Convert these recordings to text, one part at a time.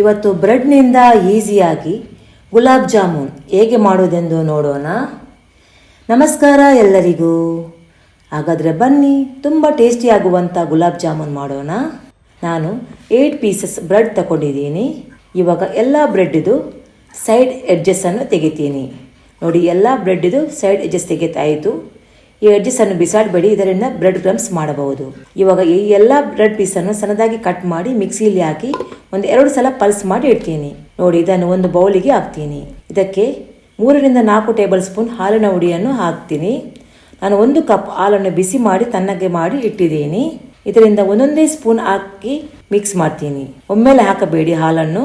ಇವತ್ತು ಬ್ರೆಡ್ನಿಂದ ಈಸಿಯಾಗಿ ಗುಲಾಬ್ ಜಾಮೂನ್ ಹೇಗೆ ಮಾಡೋದೆಂದು ನೋಡೋಣ. ನಮಸ್ಕಾರ ಎಲ್ಲರಿಗೂ. ಹಾಗಾದರೆ ಬನ್ನಿ, ತುಂಬ ಟೇಸ್ಟಿಯಾಗುವಂಥ ಗುಲಾಬ್ ಜಾಮೂನ್ ಮಾಡೋಣ. ನಾನು ಏಯ್ಟ್ ಪೀಸಸ್ ಬ್ರೆಡ್ ತಗೊಂಡಿದ್ದೀನಿ ಇವಾಗ ಎಲ್ಲ ಬ್ರೆಡ್ಡಿದು ಸೈಡ್ ಎಡ್ಜಸ್ಸನ್ನು ತೆಗಿತೀನಿ. ನೋಡಿ, ಎಲ್ಲ ಬ್ರೆಡ್ಡಿದು ಸೈಡ್ ಎಡ್ಜಸ್ ತೆಗೆತಾಯಿತು ಈ ಎಡ್ಜಸ್ಸನ್ನು ಬಿಸಾಡಬೇಡಿ ಇದರಿಂದ ಬ್ರೆಡ್ ಕ್ರಮ್ಸ್ ಮಾಡಬಹುದು. ಇವಾಗ ಈ ಎಲ್ಲ ಬ್ರೆಡ್ ಪೀಸ್ ಅನ್ನು ಸಣ್ಣದಾಗಿ ಕಟ್ ಮಾಡಿ ಮಿಕ್ಸಿಯಲ್ಲಿ ಹಾಕಿ ಒಂದು ಎರಡು ಸಲ ಪಲ್ಸ್ ಮಾಡಿ ಇಡ್ತೀನಿ. ನೋಡಿ, ಇದನ್ನು ಒಂದು ಬೌಲಿಗೆ ಹಾಕ್ತೀನಿ. ಇದಕ್ಕೆ ಮೂರರಿಂದ ನಾಲ್ಕು ಟೇಬಲ್ ಸ್ಪೂನ್ ಹಾಲಿನ ಹುಡಿಯನ್ನು ಹಾಕ್ತೀನಿ. ನಾನು ಒಂದು ಕಪ್ ಹಾಲನ್ನು ಬಿಸಿ ಮಾಡಿ ತಣ್ಣಗೆ ಮಾಡಿ ಇಟ್ಟಿದ್ದೀನಿ. ಇದರಿಂದ ಒಂದೊಂದೇ ಸ್ಪೂನ್ ಹಾಕಿ ಮಿಕ್ಸ್ ಮಾಡ್ತೀನಿ. ಒಮ್ಮೆಲೆ ಹಾಕಬೇಡಿ ಹಾಲನ್ನು.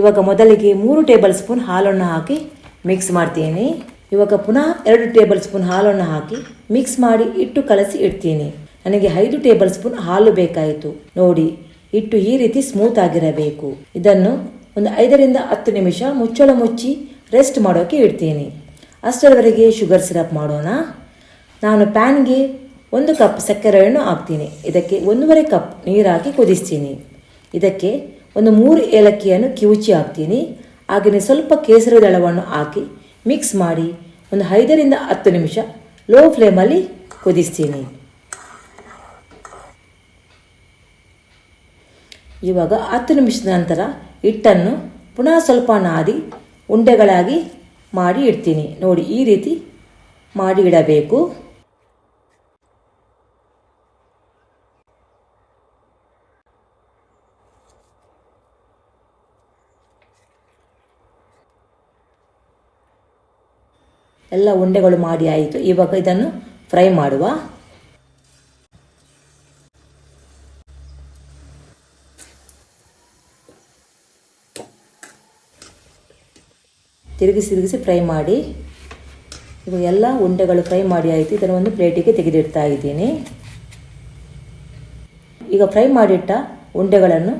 ಇವಾಗ ಮೊದಲಿಗೆ ಮೂರು ಟೇಬಲ್ ಸ್ಪೂನ್ ಹಾಲನ್ನು ಹಾಕಿ ಮಿಕ್ಸ್ ಮಾಡ್ತೀನಿ. ಇವಾಗ ಪುನಃ ಎರಡು ಟೇಬಲ್ ಸ್ಪೂನ್ ಹಾಲನ್ನು ಹಾಕಿ ಮಿಕ್ಸ್ ಮಾಡಿ ಇಟ್ಟು ಕಲಸಿ ಇಡ್ತೀನಿ. ನನಗೆ ಐದು ಟೇಬಲ್ ಸ್ಪೂನ್ ಹಾಲು ಬೇಕಾಯಿತು. ನೋಡಿ ಇಟ್ಟು ಈ ರೀತಿ ಸ್ಮೂತ್ ಆಗಿರಬೇಕು. ಇದನ್ನು ಒಂದು ಐದರಿಂದ ಹತ್ತು ನಿಮಿಷ ಮುಚ್ಚಳ ಮುಚ್ಚಿ ರೆಸ್ಟ್ ಮಾಡೋಕೆ ಇಡ್ತೀನಿ. ಅಷ್ಟರವರೆಗೆ ಶುಗರ್ ಸಿರಪ್ ಮಾಡೋಣ. ನಾನು ಪ್ಯಾನ್ಗೆ ಒಂದು ಕಪ್ ಸಕ್ಕರೆಯನ್ನು ಹಾಕ್ತೀನಿ. ಇದಕ್ಕೆ ಒಂದೂವರೆ ಕಪ್ ನೀರು ಹಾಕಿ ಕುದಿಸ್ತೀನಿ. ಇದಕ್ಕೆ ಒಂದು ಮೂರು ಏಲಕ್ಕಿಯನ್ನು ಕಿವುಚಿ ಹಾಕ್ತೀನಿ. ಹಾಗೆಯೇ ಸ್ವಲ್ಪ ಕೇಸರಿ ದಳವನ್ನು ಹಾಕಿ ಮಿಕ್ಸ್ ಮಾಡಿ ಒಂದು ಐದರಿಂದ ಹತ್ತು ನಿಮಿಷ ಲೋ ಫ್ಲೇಮಲ್ಲಿ ಕುದಿಸ್ತೀನಿ. ಇವಾಗ ಹತ್ತು ನಿಮಿಷದ ನಂತರ ಹಿಟ್ಟನ್ನು ಪುನಃ ಸ್ವಲ್ಪ ನಾದಿ ಉಂಡೆಗಳಾಗಿ ಮಾಡಿ ಇಡ್ತೀನಿ. ನೋಡಿ ಈ ರೀತಿ ಮಾಡಿ ಇಡಬೇಕು. ಎಲ್ಲ ಉಂಡೆಗಳು ಮಾಡಿ ಆಯಿತು. ಇವಾಗ ಇದನ್ನು ಫ್ರೈ ಮಾಡುವ. ತಿರುಗಿಸಿ ತಿರುಗಿಸಿ ಫ್ರೈ ಮಾಡಿ. ಇವಾಗ ಎಲ್ಲ ಉಂಡೆಗಳು ಫ್ರೈ ಮಾಡಿ ಆಯಿತು. ಇದನ್ನು ಒಂದು ಪ್ಲೇಟಿಗೆ ತೆಗೆದಿಡ್ತಾ ಇದ್ದೀನಿ. ಈಗ ಫ್ರೈ ಮಾಡಿಟ್ಟ ಉಂಡೆಗಳನ್ನು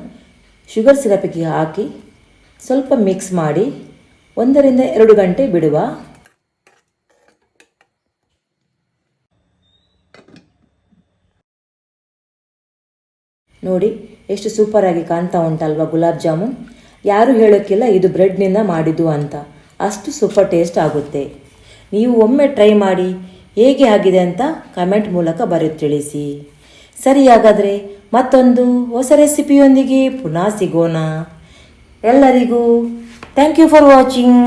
ಶುಗರ್ ಸಿರಪಿಗೆ ಹಾಕಿ ಸ್ವಲ್ಪ ಮಿಕ್ಸ್ ಮಾಡಿ ಒಂದರಿಂದ ಎರಡು ಗಂಟೆ ಬಿಡುವ. ನೋಡಿ, ಎಷ್ಟು ಸೂಪರಾಗಿ ಕಾಣ್ತಾ ಉಂಟಲ್ವಾ ಗುಲಾಬ್ ಜಾಮೂನ್? ಯಾರು ಹೇಳೋಕ್ಕಿಲ್ಲ ಇದು ಬ್ರೆಡ್ನಿಂದ ಮಾಡಿದ್ದು ಅಂತ. ಅಷ್ಟು ಸೂಪರ್ ಟೇಸ್ಟ್ ಆಗುತ್ತೆ. ನೀವು ಒಮ್ಮೆ ಟ್ರೈ ಮಾಡಿ, ಹೇಗೆ ಆಗಿದೆ ಅಂತ ಕಮೆಂಟ್ ಮೂಲಕ ಬರೆದು ತಿಳಿಸಿ. ಸರಿ ಹಾಗಾದರೆ, ಮತ್ತೊಂದು ಹೊಸ ರೆಸಿಪಿಯೊಂದಿಗೆ ಪುನಃ ಸಿಗೋಣ. ಎಲ್ಲರಿಗೂ ಥ್ಯಾಂಕ್ ಯು ಫಾರ್ ವಾಚಿಂಗ್